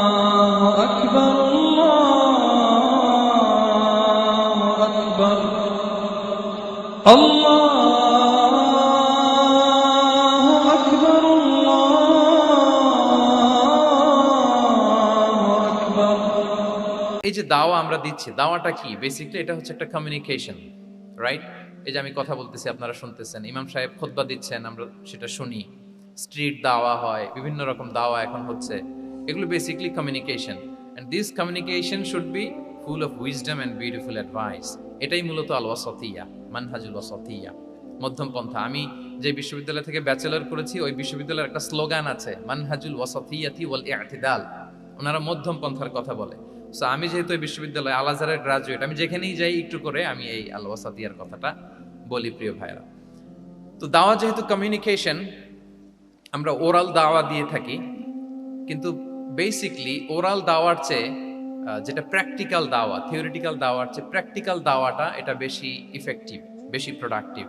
الله أكبر الله أكبر الله أكبر الله أكبر এই যে দাওয়া আমরা দিচ্ছি দাওয়াটা কি বেসিকলি এটা হচ্ছে একটা কমিউনিকেশন রাইট এই যে আমি কথা বলতেছি, আপনারা শুনতেছেন। ইমাম সাহেব খোদবা দিচ্ছেন, আমরা সেটা শুনি। স্ট্রিট দাওয়া হয়, বিভিন্ন রকম দাওয়া এখন হচ্ছে। এগুলো basically communication and this communication should be full of wisdom and beautiful advice এটাই মূলত আল ওয়াসতিয়া মানহাজুল ওয়াসতিয়া মধ্যম পন্থা। আমি যে বিশ্ববিদ্যালয় থেকে ব্যাচেলর করেছি, ওই বিশ্ববিদ্যালয়ের একটা স্লোগান আছে মানহাজুল ওয়াসতিয়াতি ওয়াল ইআতিদাল ওনারা মধ্যম পন্থার কথা বলে। সো আমি যেহেতু এই বিশ্ববিদ্যালয় আল আজহারের গ্রাজুয়েট আমি যেখানেই যাই একটু করে আমি এই আল ওয়াসাতিয়ার কথাটা বলি, প্রিয় ভাইরা তো দাওয়া যেহেতু কমিউনিকেশন আমরা ওরাল দাওয়া দিয়ে থাকি, কিন্তু বেসিকলি ওরাল দাওয়ার চেয়ে যেটা প্র্যাকটিক্যাল দাওয়া থিওরিটিক্যাল দাওয়ার চেয়ে প্র্যাকটিক্যাল দাওয়াটা এটা বেশি ইফেক্টিভ বেশি প্রোডাক্টিভ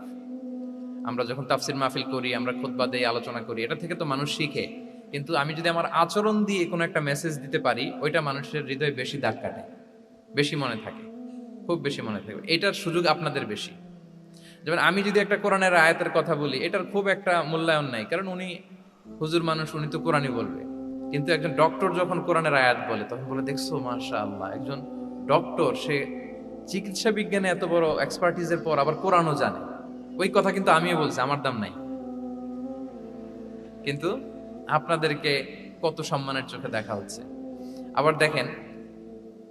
আমরা যখন তাফসির মাহফিল করি, আমরা খুতবা দেই, আলোচনা করি, এটা থেকে তো মানুষ শিখে। কিন্তু আমি যদি আমার আচরণ দিয়ে কোনো একটা মেসেজ দিতে পারি, ওইটা মানুষের হৃদয়ে বেশি দাগ কাটে, বেশি মনে থাকে, খুব বেশি মনে থাকে। এটার সুযোগ আপনাদের বেশি। যেমন আমি যদি একটা কোরআনের আয়াতের কথা বলি, এটার খুব একটা মূল্যায়ন নাই। কারণ উনি হুজুর মানুষ, উনি তো কোরআনই বলবে। কিন্তু একজন ডক্টর যখন কোরআনের আয়াত বলে, তখন বলে, দেখছ মাশা আল্লাহ একজন ডক্টর, সে চিকিৎসা বিজ্ঞানে এত বড় এক্সপার্টিজের পর আবার কোরআনও জানে। ওই কথা কিন্তু আমিও বলছি, আমার দাম নাই। কিন্তু আপনাদেরকে কত সম্মানের চোখে দেখা হচ্ছে। আবার দেখেন,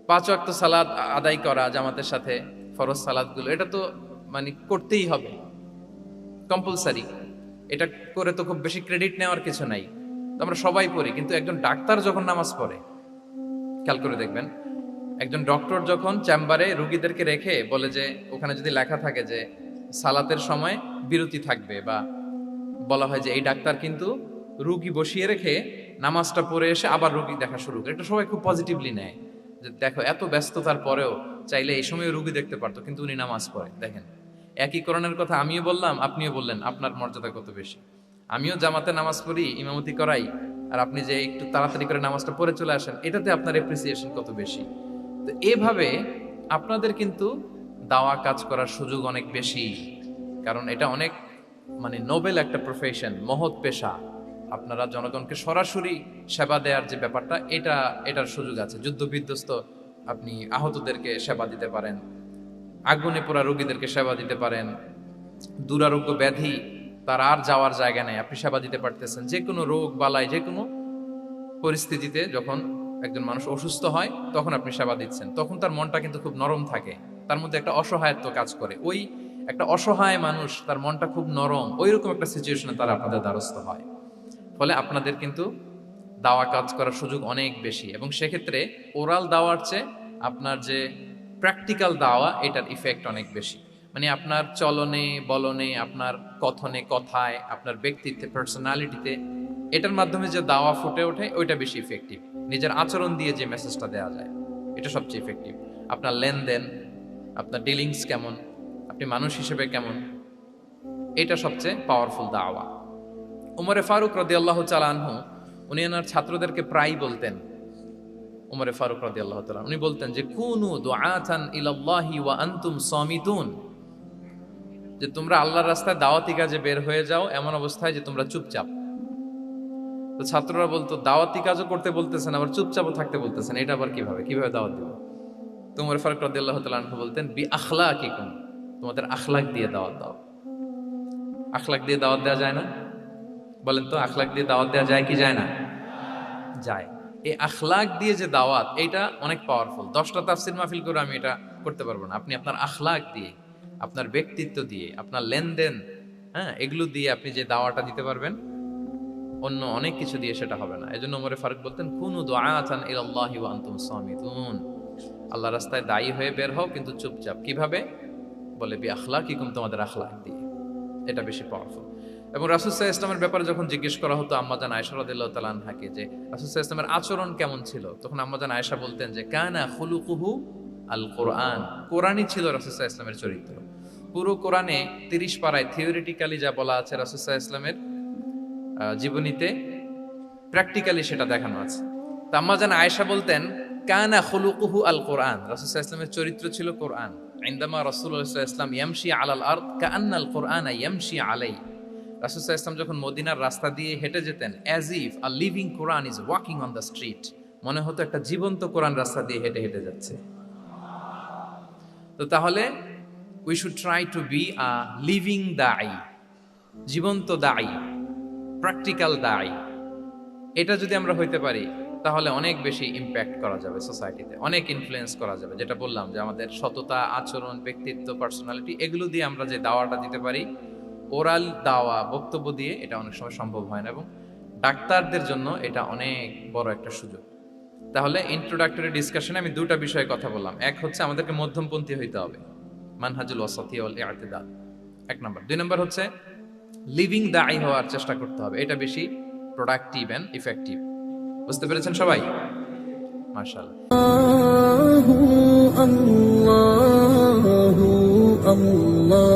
পাঁচ ওয়াক্ত সালাদ আদায় করা, জামাতের সাথে ফরজ সালাদগুলো এটা তো মানে করতেই হবে। কম্পালসারি এটা করে তো খুব বেশি ক্রেডিট নেওয়ার কিছু নাই। আমরা সবাই পড়ি, কিন্তু একজন ডাক্তার যখন নামাজ পড়ে, খেয়াল করে দেখবেন, একজন ডক্টর যখন চেম্বারে রুগীদেরকে রেখে বলে যে, ওখানে যদি লেখা থাকে যে, সালাতের সময় বিরতি থাকবে বা বলা হয় যে, এই ডাক্তার কিন্তু রুগী বসিয়ে রেখে নামাজটা পড়ে এসে আবার রুগী দেখা শুরু করে। এটা সবাই খুব পজিটিভলি নেয় যে, দেখো, এত ব্যস্ততার পরেও চাইলে এই সময় রুগী দেখতে পারতো, কিন্তু উনি নামাজ পড়ে, দেখেন। একই করণের কথা আমিও বললাম, আপনিও বললেন, আপনার মর্যাদা কত বেশি? আমিও জামাতে নামাজ পড়ি, ইমামতি করাই, আর আপনি যে একটু তাড়াতাড়ি করে নামাজটা পড়ে চলে আসেন, এটাতে আপনার এপ্রিসিয়েশন কত বেশি? তো এভাবে আপনাদের কিন্তু দাওয়া কাজ করার সুযোগ অনেক বেশি, কারণ এটা অনেক মানে নোবেল একটা প্রফেশন মহৎ পেশা। আপনারা জনগণকে সরাসরি সেবা দেওয়ার যে ব্যাপারটা, এটা, এটার সুযোগ আছে। যুদ্ধ বিধ্বস্ত আপনি আহতদেরকে সেবা দিতে পারেন। আগুনে পোড়া রোগীদেরকে সেবা দিতে পারেন। দুরারোগ্য ব্যাধি তার আর যাওয়ার জায়গা নেই। আপনি সেবা দিতে পারতেছেন। যে কোনো রোগ বালাই যে কোনো পরিস্থিতিতে যখন একজন মানুষ অসুস্থ হয়, তখন আপনি সেবা দিচ্ছেন। তখন তার মনটা কিন্তু খুব নরম থাকে। তার মধ্যে একটা অসহায়ত্ব কাজ করে। ওই একটা অসহায় মানুষ তার মনটা খুব নরম। ওই রকম একটা সিচুয়েশনে তারা আপনাদের দ্বারস্থ হয়। ফলে আপনাদের কিন্তু দাওয়া কাজ করার সুযোগ অনেক বেশি। এবং সেক্ষেত্রে ওরাল দাওয়ার চেয়ে আপনার যে প্র্যাকটিক্যাল দাওয়া, এটার ইফেক্ট অনেক বেশি। মানে আপনার চলনে, বলনে, আপনার কথনে, কথায়, আপনার ব্যক্তিত্বে পার্সোনালিটিতে এটার মাধ্যমে যে দাওয়া ফুটে ওঠে, ওইটা বেশি ইফেক্টিভ নিজের আচরণ দিয়ে যে মেসেজটা দেওয়া যায়, এটা সবচেয়ে ইফেক্টিভ আপনার লেনদেন, আপনার ডিলিংস কেমন, আপনি মানুষ হিসেবে কেমন, এটা সবচেয়ে পাওয়ারফুল দাওয়া। উমরে ফারুক রদি আল্লাহ চালানহু উনি ওনার ছাত্রদেরকে প্রায় বলতেন উমরে ফারুক রদি আল্লাহ তালা উনি বলতেন যে, কুনু দুআতান ইলাল্লাহি ওয়া আনতুম সামিতুন। যে, তোমরা আল্লাহর রাস্তায় দাওয়াতি কাজে বের হয়ে যাও এমন অবস্থায় যে, তোমরা চুপচাপ। তো ছাত্ররা বলতো, দাওয়াতি কাজও করতে বলতেছেন, আবার চুপচাপও থাকতে বলতেছেন। এটা আবার কীভাবে? কীভাবে দাওয়াত দিব? তো উমরে ফারুক রদি আল্লাহ তালানহু বলতেন, বি আখলা কি কোন তোমাদের আখলাক দিয়ে দাওয়াত দাও। আখলাক দিয়ে দাওয়াত দেওয়া যায় না? বলেন তো, আখলাক দিয়ে দাওয়াত দেওয়া যায় কি যায় না? যায়। এই আখলাক দিয়ে যে দাওয়াত এটা অনেক পাওয়ারফুল দশটা তাফসির মাহফিল করে আমি এটা করতে পারব না। আপনি আপনার আখলাক দিয়ে, আপনার ব্যক্তিত্ব দিয়ে, আপনার লেনদেন হ্যাঁ এগুলো দিয়ে আপনি যে দাওয়াটা দিতে পারবেন, অন্য অনেক কিছু দিয়ে সেটা হবে না। এজন্য ওমরে ফারুক বলতেন, কুনু দুআতান ইলাল্লাহি ওয়া সামিতুন। আল্লাহ রাস্তায় দায়ী হয়ে বের হও, কিন্তু চুপচাপ। কীভাবে? বলে, বি আখলা আখলাকিকুম তোমাদের আখলাক দিয়ে। এটা বেশি পাওয়ারফুল এবং রাসুসাহ ইসলামের ব্যাপারে যখন জিজ্ঞেস করা হতো আম্মাজান আয়সা রাদিল্লাহ তালানহাকে যে রাসুসাহ ইসলামের আচরণ কেমন ছিল, তখন আম্মাজান আয়সা বলতেন যে, কানা খুলুকুহু আল কোরআন কোরআনই ছিল রাসুসাহ ইসলামের চরিত্র। পুরো কোরআনে তিরিশ পাড়ায় থিওরিটিক্যালি যা বলা আছে রাসুসাহ ইসলামের জীবনীতে প্র্যাকটিক্যালি সেটা দেখানো আছে। তা আম্মা জান আয়েশা বলতেন, কানা খুলুকুহু আল কোরআন রাসূল ইসলামের চরিত্র ছিল কোরআন। ইনদামা রাসূলুল্লাহ ইসলাম ইয়ামশি আলাল আরদ কাআন্নাল কোরআন ইয়ামশি আলাই। রাসূল ইসলাম যখন মদিনার রাস্তা দিয়ে হেঁটে যেতেন as if a living Quran is walking on the street মনে হতো একটা জীবন্ত কোরআন রাস্তা দিয়ে হেঁটে হেঁটে যাচ্ছে। তো তাহলে we should try to be a living দাই জীবন্ত দাই প্র্যাকটিক্যাল দাই এটা যদি আমরা হইতে পারি, তাহলে অনেক বেশি ইম্প্যাক্ট করা যাবে সোসাইটিতে অনেক ইনফ্লুয়েন্স করা যাবে। যেটা বললাম যে আমাদের সততা, আচরণ, ব্যক্তিত্ব পার্সোনালিটি এগুলো দিয়ে আমরা যে দাওয়াটা দিতে পারি ওরাল দাওয়া, বক্তব্য দিয়ে এটা অনেক সময় সম্ভব হয় না এবং ডাক্তারদের জন্য এটা অনেক বড় একটা সুযোগ। তাহলে ইন্ট্রোডাক্টরি ডিসকাশনে আমি দুটা বিষয়ে কথা বললাম। এক হচ্ছে আমাদেরকে মধ্যমপন্থী হইতে হবে। মানহাজুল ওয়াসাতিয়াল ইয়াতেদা এক নম্বর। দুই নম্বর হচ্ছে লিভিং দ্য আই হওয়ার চেষ্টা করতে হবে। এটা বেশি প্রোডাক্টিভ অ্যান্ড ইফেক্টিভ বুঝতে পেরেছেন সবাই? মার্শাল আল্লাহ।